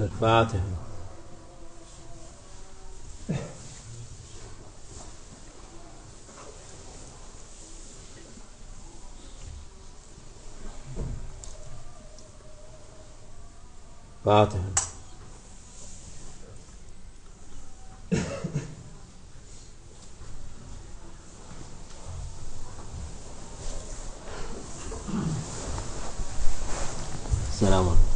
الفاتحة فاتحة. السلام عليكم.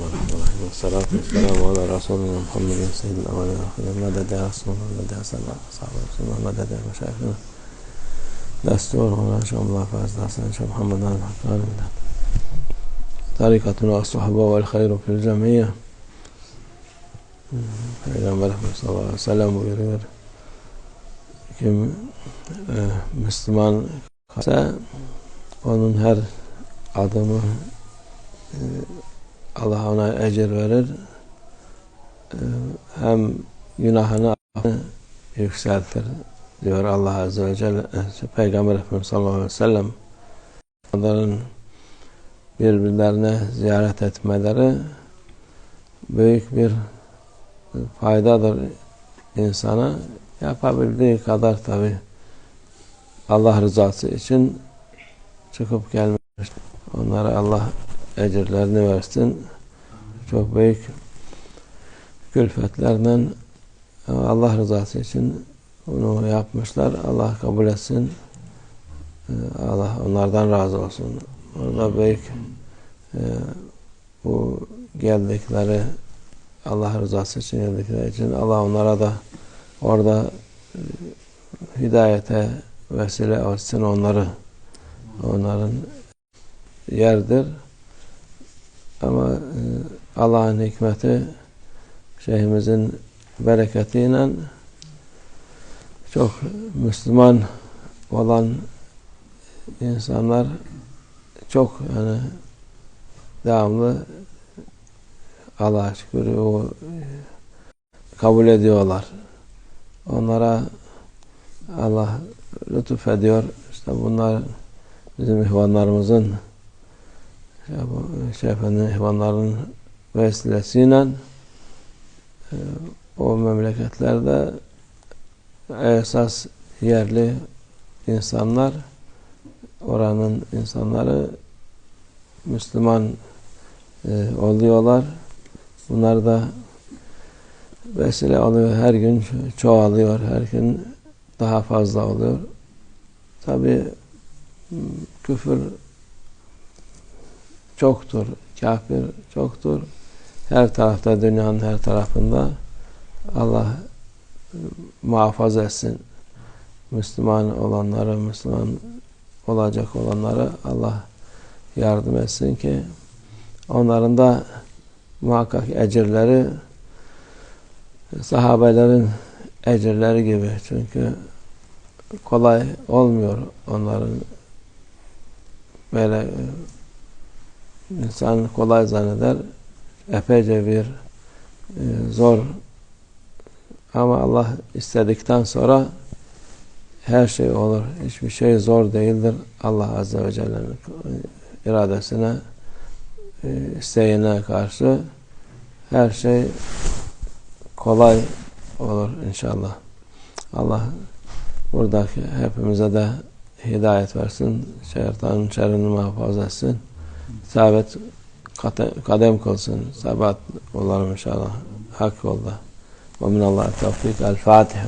والصلاة والسلام على رسولنا محمد سيد الأولين والآخرين. مدد يا رسول الله مدد يا سلام أصحاب رسول الله مدد يا مشايخنا. دستور هنا شاء الله فاز حسن شاء محمد على الحقان طريقتنا الصحبة والخير في الجميع. Peygamber sallallahu aleyhi ve sellem buyuruyor kim e, Müslüman ise onun her adımı e, Allah ona ecir verir e, hem günahını yükseltir diyor Allah Azze ve Celle e, Peygamber Efendimiz sallallahu aleyhi ve sellem onların birbirlerine ziyaret etmeleri büyük bir faydadır insana. Yapabildiği kadar tabi Allah rızası için çıkıp gelmiş. Onlara Allah ecirlerini versin. Çok büyük külfetlerden Allah rızası için bunu yapmışlar. Allah kabul etsin. Allah onlardan razı olsun. Orada büyük e, bu geldikleri Allah rızası için geldikleri için Allah onlara da orada e, hidayete vesile olsun onları onların yerdir ama e, Allah'ın hikmeti şeyhimizin bereketiyle çok Müslüman olan insanlar çok yani devamlı Allah'a şükür o kabul ediyorlar. Onlara Allah lütuf ediyor. İşte bunlar bizim ihvanlarımızın şey efendim, ihvanların vesilesiyle e, o memleketlerde esas yerli insanlar oranın insanları Müslüman e, oluyorlar. Bunlar da vesile oluyor. Her gün çoğalıyor. Her gün daha fazla oluyor. Tabi küfür çoktur. Kafir çoktur. Her tarafta dünyanın her tarafında Allah muhafaza etsin. Müslüman olanları, Müslüman olacak olanları Allah yardım etsin ki onların da muhakkak ecirleri sahabelerin ecirleri gibi. Çünkü kolay olmuyor onların böyle insan kolay zanneder. Epeyce bir e, zor ama Allah istedikten sonra her şey olur. Hiçbir şey zor değildir. Allah Azze ve Celle'nin iradesine e, isteğine karşı her şey kolay olur inşallah. Allah buradaki hepimize de hidayet versin. Şeytanın şerrini muhafaza etsin. Sabit kadem kılsın. Sabat olalım inşallah. Hak yolda. Ve minallah tevfik. El Fatiha.